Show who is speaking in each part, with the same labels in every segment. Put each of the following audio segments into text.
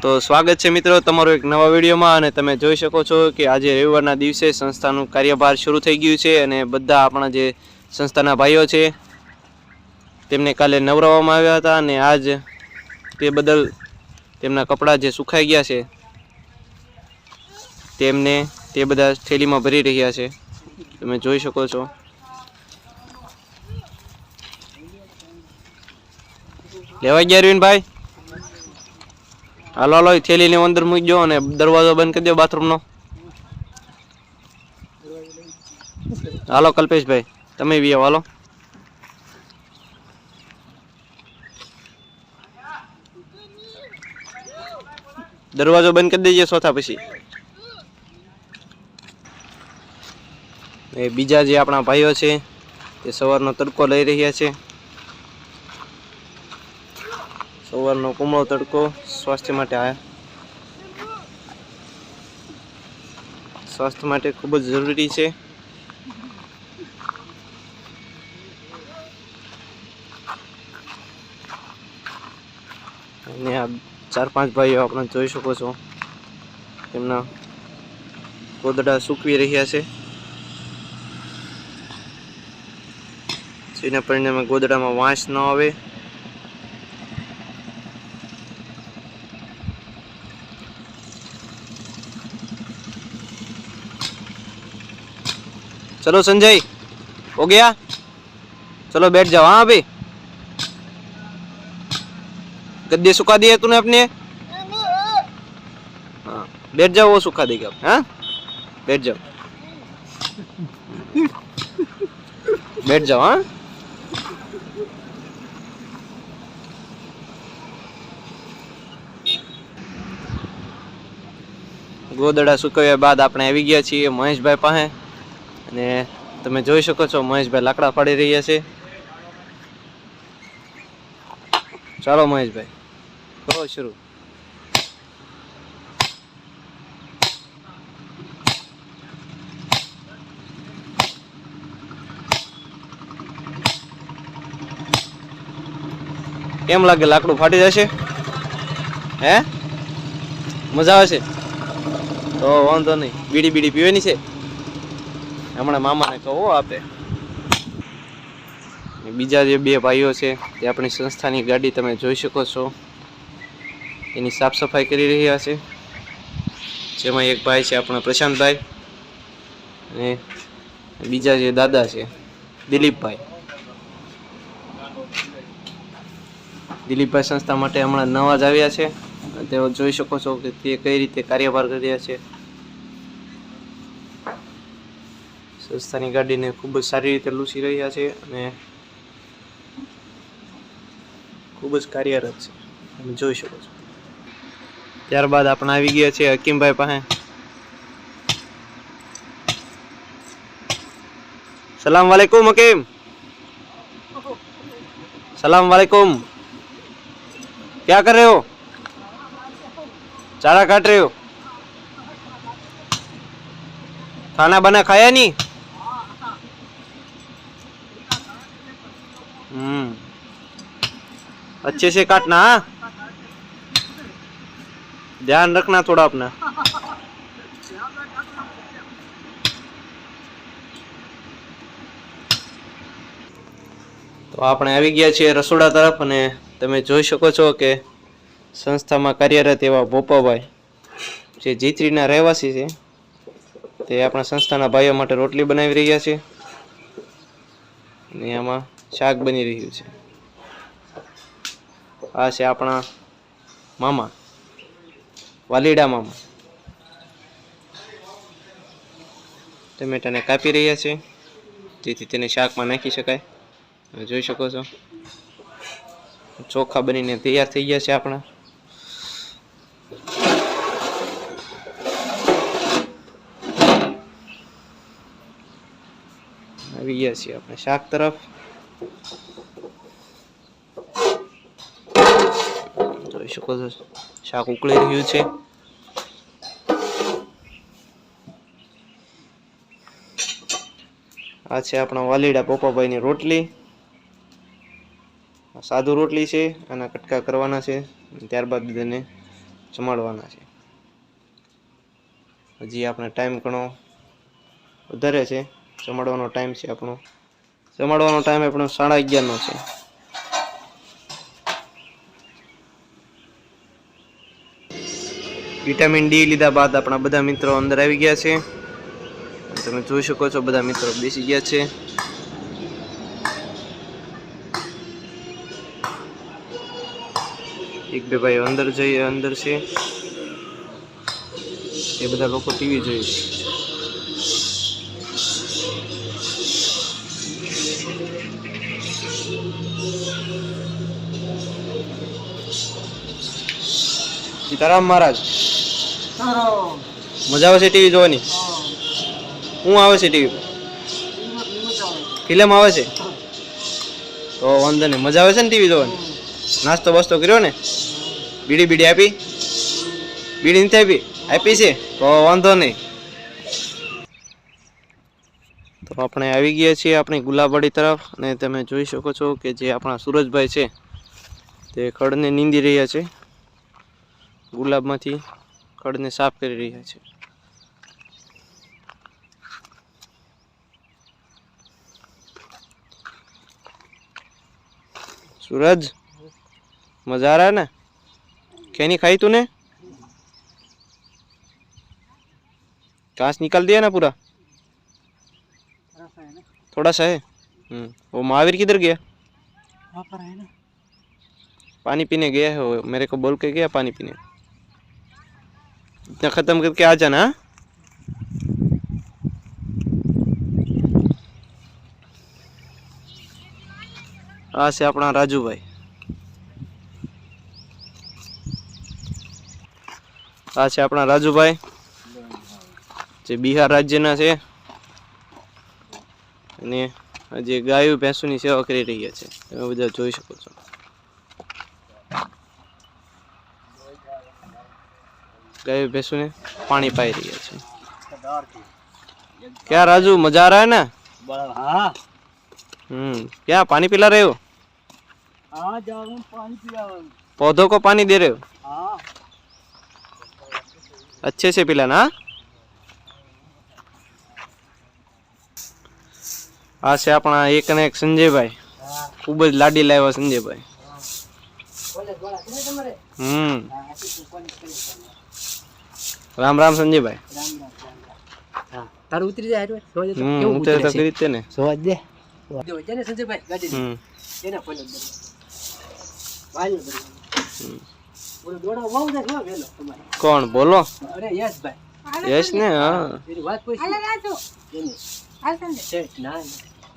Speaker 1: તો સ્વાગત છે મિત્રો તમારો એક નવા વિડીયોમાં અને તમે જોઈ શકો છો કે આજે રવિવારના દિવસે સંસ્થાનું કાર્યભાર શરૂ થઈ ગયું છે અને બધા આપણા જે સંસ્થાના ભાઈઓ છે, તેમને કાલે નવરાવવામાં આવ્યા હતા અને આજ તે બદલ તેમના કપડાં જે સુખાઈ ગયા છે, તેમને તે બધા થેલીમાં ભરી રહ્યા છે. તમે જોઈ શકો છો. લેવા ગયા, અરવિંદભાઈ? હાલો હાલો થેલીને અંદર મૂકજો અને દરવાજો બંધ કરી દો બાથરૂમનો. હાલો, કલ્પેશભાઈ, તમે બી હાલો. દરવાજો બંધ કરી દેજે સોથા પછી. એ બીજા જે આપણા ભાઈઓ છે, તે સવારનો તડકો લઈ રહ્યા છે. સવારનો કુમળો તડકો સ્વાસ્થ્ય માટે આ સ્વાસ્થ્ય માટે ખૂબ જ જરૂરી છે. અને આ ચાર પાંચ ભાઈઓ આપણે જોઈ શકો છો. તેમના કોદડા સૂકવી રહ્યા છે. જેના પરિણામે ગોદડામાં વાંસ ન આવે. चलो संजय हो गया चलो बैठ जाओ हाँ अभी गद्दे सुखा दिए तूने अपने हाँ बैठ जाओ वो सुखा देगा हाँ बैठ जाओ बैठ जाओ हाँ ગોદડા સુકવ્યા બાદ આપણે આવી ગયા છીએ મહેશભાઈ પાસે અને તમે જોઈ શકો છો, મહેશભાઈ લાકડા ફાડી રહ્યા છે. ચાલો મહેશભાઈ, કરો શરૂ. કેમ લાગે લાકડું ફાટી જશે? હે? મજા આવે છે? તો વાંધો નહીં, બીડી બીડી પીવાની છે? હમણાં મામાને કહો આપે. બીજા જે બે ભાઈઓ છે, તે આપણી સંસ્થાની ગાડી તમે જોઈ શકો છો. એની સાફ સફાઈ કરી રહ્યા છે. જેમાં એક ભાઈ છે આપણા પ્રશાંતભાઈ અને બીજા જે દાદા છે, દિલીપભાઈ. દિલીપભાઈ સંસ્થા માટે હમણાં નવા જ આવ્યા છે. તેઓ જોઈ શકો છો કે તે કઈ રીતે કાર્યભાર કરી રહ્યા છે. રસ્તાની ગાડીને ખૂબ જ સારી રીતે લૂસી રહ્યા છે અને ખૂબ જ કાર્યરત છે. તમે જોઈ શકો છો. ત્યારબાદ આપણે આવી ગયા છે હકીમભાઈ પાસે. સલામ વાલેકુમ હકીમ. સલામ વાલેકુમ. ક્યાં કર રહે હો ચારા કાટ રહ્યો. ખાના બના ખાયા નહીં? अच्छे से काटना हाँ ध्यान रखना थोड़ा अपना તો આપણે આવી ગયા છીએ રસોડા તરફ અને તમે જોઈ શકો છો કે સંસ્થામાં કાર્યરત એવા ભોપાભાઈ જે જીતરીના રહેવાસી છે તે આપણા સંસ્થાના ભાઈઓ માટે રોટલી બનાવી રહ્યા છે અને આમાં શાક બની રહ્યું છે આ છે આપણા મામા, વાલીડા મામા. ટમેટાને કાપી રહ્યા છે. જેથી તેને શાકમાં નાખી શકાય. જોઈ શકો છો. ચોખા બનીને તૈયાર થઈ ગયા છે આપણા. આવી ગયા છીએ આપણે શાક તરફ. જોઈ શકો છો. શાક ઉકળી રહ્યું છે. આ છે આપણા વાલીડા પોપાભાઈની રોટલી. સાદું રોટલી છે, આના કટકા કરવાના છે ત્યારબાદ તેને જમાડવાના છે. હજી આપણે ટાઈમ ઘણો વધારે છે. જમાડવાનો ટાઈમ છે આપણો. જમાડવાનો ટાઈમ આપણો સાડા અગિયારનો છે. વિટામિન ડી લીધા બાદ આપણા બધા મિત્રો અંદર આવી ગયા છે. તમે જોઈ શકો છો બધા મિત્રો બેસી ગયા છે. એક બે ભાઈ અંદર જઈ, અંદર છે. એ બધા લોકો ટીવી જોઈ સીતારામ મહારાજ. મજા આવે છે ટીવી જોવાની? શું આવે છે ટીવી ફિલ્મ આવે છે? તો વાંધો નહીં. મજા આવે છે ને ટીવી જોવાની? નાસ્તો બસ્તો કર્યો ને? બીડી બીડી આપી? બીડી નથી આપી? આપી છે? તો વાંધો નહીં. તો આપણે આવી ગયા છીએ આપણી ગુલાબવાડી તરફ અને તમે જોઈ શકો છો કે જે આપણા સુરજભાઈ છે તે ખડને નીંદી રહ્યા છે. ગુલાબમાંથી ખડને સાફ કરી રહ્યા છે सूरज मजा आ रहा है ना क्या नहीं खाई तूने घास निकाल दिया ना पूरा थोड़ा सा है हम्म वो महावीर किधर गया पानी पीने गया है वो मेरे को बोल के गया पानी पीने इतना खत्म करके आ जाना हाँ? આ છે આપણા રાજુભાઈ આ છે આપણા રાજુભાઈ જે બિહાર રાજ્યના છે અને જે ગાયો ભેંસોની સેવા કરી રહ્યા છે તમે બધા જોઈ શકો છો ગાયો ભેંસોને પાણી પાઈ રહ્યા છે क्या राजू मजा आ रहा है ना
Speaker 2: हाँ
Speaker 1: हम्म क्या पानी पिला रहे हो
Speaker 2: हाँ जा रहा हूँ पानी पिया
Speaker 1: पौधों को पानी दे रहे हो
Speaker 2: हाँ
Speaker 1: अच्छे से पिलाना हाँ? આ છે આપણા એક ને એક સંજયભાઈ ખૂબ જ લાડી લાવ્યા સંજયભાઈ હમ રામ રામ સંજયભાઈ.
Speaker 2: હા. તારું ઉતરી જાય એટલે સોજે તો કેવું
Speaker 1: ઉતરે
Speaker 2: ઉતરે
Speaker 1: તો કરી તે ને.
Speaker 2: સોજ દે. જો જેને સંજયભાઈ ગાડી
Speaker 1: હમ.
Speaker 2: એને ફોલો દે. વાયો દે. ઓલો દોડા વાવ ને કેવો વેલો તમારે.
Speaker 1: કોણ બોલો?
Speaker 2: અરે યશભાઈ.
Speaker 1: યશ ને હા.
Speaker 2: એની વાત કોઈ
Speaker 3: હાલે રાજુ.
Speaker 2: એની.
Speaker 3: હાલ સંજય.
Speaker 2: શેઠ ના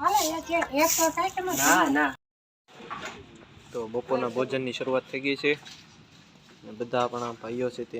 Speaker 3: હાલે એક એક એક તો સાઈડમાં
Speaker 2: ના ના.
Speaker 1: તો બપોરના ભોજનની શરૂઆત થઈ ગઈ છે. બધા આપણા ભાઈઓ છે તે.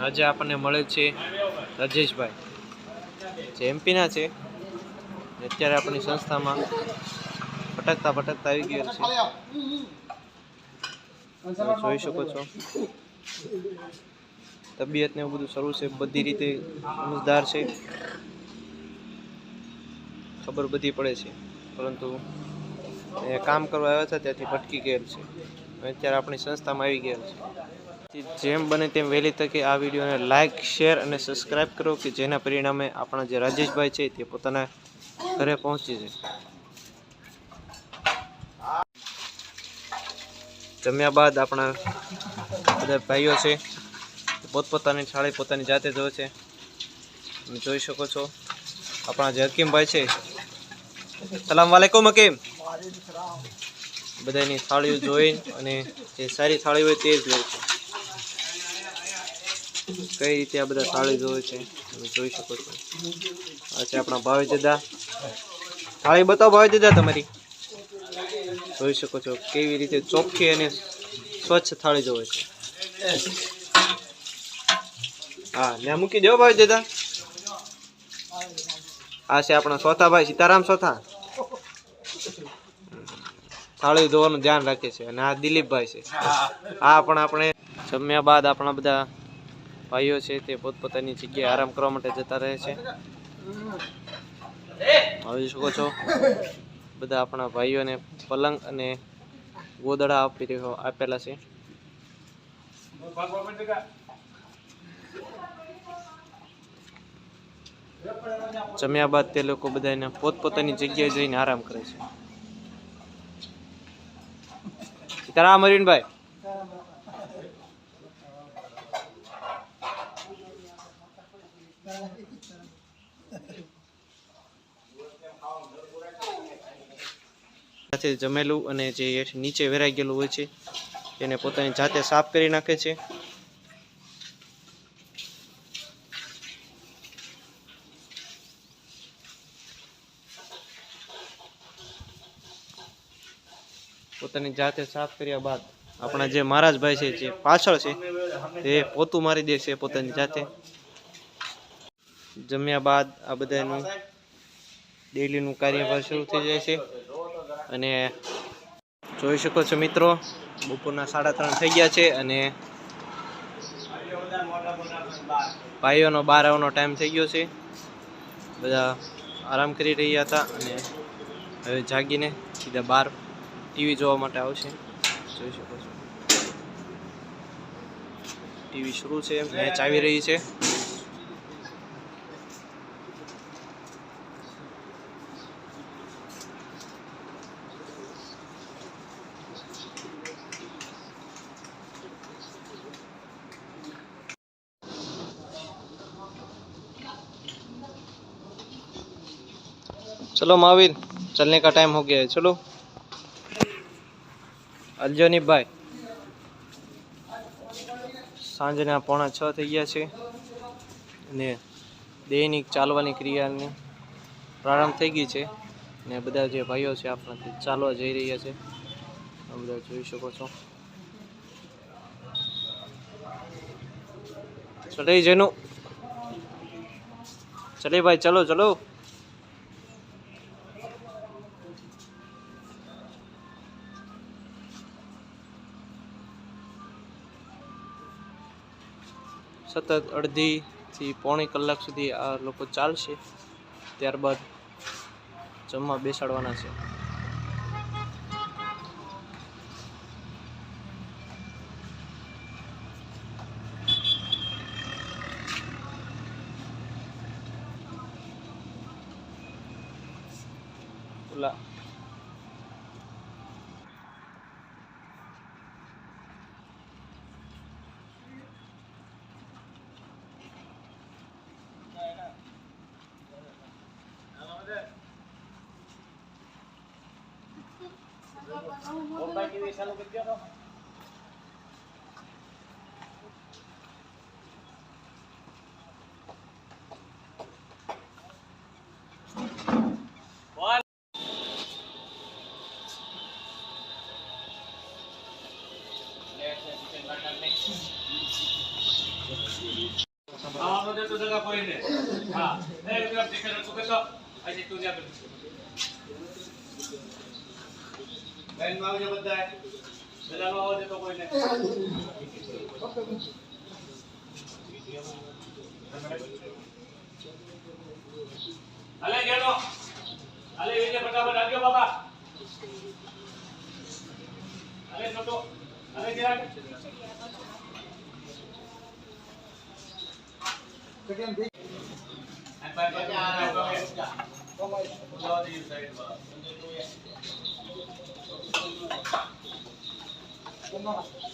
Speaker 1: આજે આપણને મળે છે રાજેશભાઈ. જે એમપીના છે. અત્યારે આપણી સંસ્થામાં ભટકતા ભટકતા આવી ગયેલ છે. જોઈ શકો છો. તબિયત ને એવું બધું સારું છે બધી રીતે સમજદાર છે. ખબર બધી પડે છે. પરંતુ એ કામ કરવા આવ્યા હતા ત્યાંથી ભટકી ગયેલ છે. અત્યારે આપણી સંસ્થામાં આવી ગયેલ છે. જેમ બને તેમ વહેલી તકે આ વિડીયોને લાઇક શેર અને સબસ્ક્રાઈબ કરો કે જેના પરિણામે આપણા જે રાજેશભાઈ છે તે પોતાના ઘરે પહોંચી જાય. જમ્યા બાદ આપણા બધા ભાઈઓ છે, પોતપોતાની થાળી પોતાની જાતે જોવે છે. તમે જોઈ શકો છો, આપણા જે હકીમભાઈ છે. સલામ વાલેકુમ હકીમ. બધાની થાળીઓ જોઈ અને જે સારી થાળી હોય તે જ લે છે. કઈ રીતે આ બધા થાળી જોવે છે, તમે જોઈ શકો છો. આ છે આપણા ભાવે દાદા થાળી બતાવો ભાવે દાદા તમારી. જોઈ શકો છો કેવી રીતે ચોખ્ખી અને સ્વચ્છ થાળી જોવે છે. હા ને મૂકી દો ભાઈ દાદા. આ છે આપણા સોથા ભાઈ સીતારામ સોથા. થાળી ધોવાનું ધ્યાન રાખે છે અને આ દિલીપભાઈ છે. આ પણ આપણે જમ્યા બાદ આપણા બધા ભાઈઓ છે તે પોતપોતાની જગ્યાએ આરામ કરવા માટે જતા રહે છે. જોઈ શકો છો. બધા આપણા ભાઈઓને પલંગ અને ગોદડા આપી આપેલા છે. જમ્યા બાદ તે લોકો બધાને પોતપોતાની જગ્યાએ જઈને આરામ કરે છે. સીતારામ, અરવિંદભાઈ. સાથે જમેલું અને જે નીચે વેરાઈ ગયેલું હોય છે તેને પોતાની જાતે સાફ કરી નાખે છે. પોતાની જાતે સાફ કર્યા બાદ આપણા જે મહારાજભાઈ છે, જે પાછળ છે, તે પોતું મારી દેશે પોતાની જાતે. જમ્યા બાદ આ બધાનું ડેલીનું કાર્યભાર શરૂ થઈ જાય છે. અને જોઈ શકો છો મિત્રો, બપોરના સાડા ત્રણ થઈ ગયા છે અને ભાઈઓનો બાર આવવાનો ટાઈમ થઈ ગયો છે. બધા આરામ કરી રહ્યા હતા અને હવે જાગીને સીધા બહાર ટીવી જોવા માટે આવશે. જોઈ શકો છો. ટીવી શરૂ છે મેચ આવી રહી છે. चलो महावीर चलने का टाइम हो गया है चलो અલજોની ભાઈ સાંજના પોણા છ થઈ ગયા છે ને દૈનિક ચાલવાની ક્રિયાને પ્રારંભ થઈ ગઈ છે ને બધા જે ભાઈઓ છે આપણાથી ચાલવા જઈ રહ્યા છે આ બધા જોઈ શકો છો ચલે જેનું ચલે ભાઈ ચલો ચલો સતત અડધીથી પોણી કલાક સુધી આ લોકો ચાલશે. ત્યારબાદ જમવા બેસાડવાના છે.
Speaker 4: Huwag kayo sa lugod yun, no? હાલે ગેડો હાલે વિજય ફટાફટ આવજો બાબા હાલે છોટો. Mm-hmm.